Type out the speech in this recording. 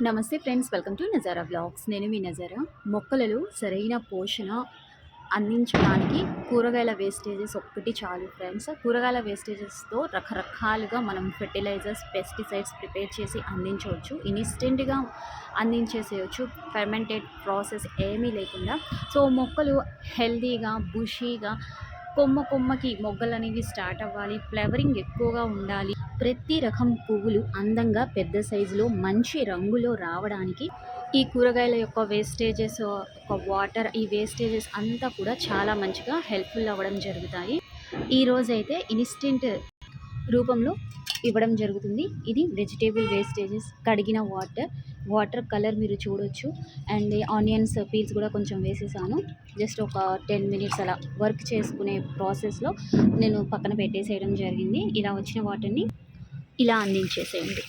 నమస్తే friends welcome to Nazara blogs నేను మీ నజారా. మొక్కలలో సరైన పోషణ అందించడానికి కూరగాయల వేస్టేజెస్ ఒక్కటి చాలు ఫ్రెండ్స్. కూరగాయల వేస్టేజెస్తో రకరకాలుగా మనం ఫెర్టిలైజర్స్ పెస్టిసైడ్స్ ప్రిపేర్ చేసి అందించవచ్చు. ఇన్స్టెంట్గా అందించేసేయచ్చు. ఫెర్మెంటెడ్ ప్రాసెస్ ఏమీ లేకుండా. సో మొక్కలు హెల్దీగా బుషీగా కొమ్మ కొమ్మకి మొగ్గలు అనేవి స్టార్ట్ అవ్వాలి. ఫ్లవరింగ్ ఎక్కువగా ఉండాలి. ప్రతి రకం పువ్వులు అందంగా పెద్ద సైజులో మంచి రంగులో రావడానికి ఈ కూరగాయల యొక్క వేస్టేజెస్ ఒక వాటర్ ఈ వేస్టేజెస్ అంతా కూడా చాలా మంచిగా హెల్ప్ఫుల్ అవ్వడం జరుగుతాయి. ఈ రోజైతే ఇన్స్టెంట్ రూపంలో ఇవ్వడం జరుగుతుంది. ఇది వెజిటేబుల్ వేస్టేజెస్ కడిగిన వాటర్ వాటర్ కలర్ మీరు చూడొచ్చు. అండ్ ఆనియన్స్ పీల్స్ కూడా కొంచెం వేసేసాను. జస్ట్ ఒక టెన్ మినిట్స్ అలా వర్క్ చేసుకునే ప్రాసెస్లో నేను పక్కన పెట్టేసేయడం జరిగింది. ఇలా వచ్చిన వాటర్ని ఇలా అందించేసేయండి.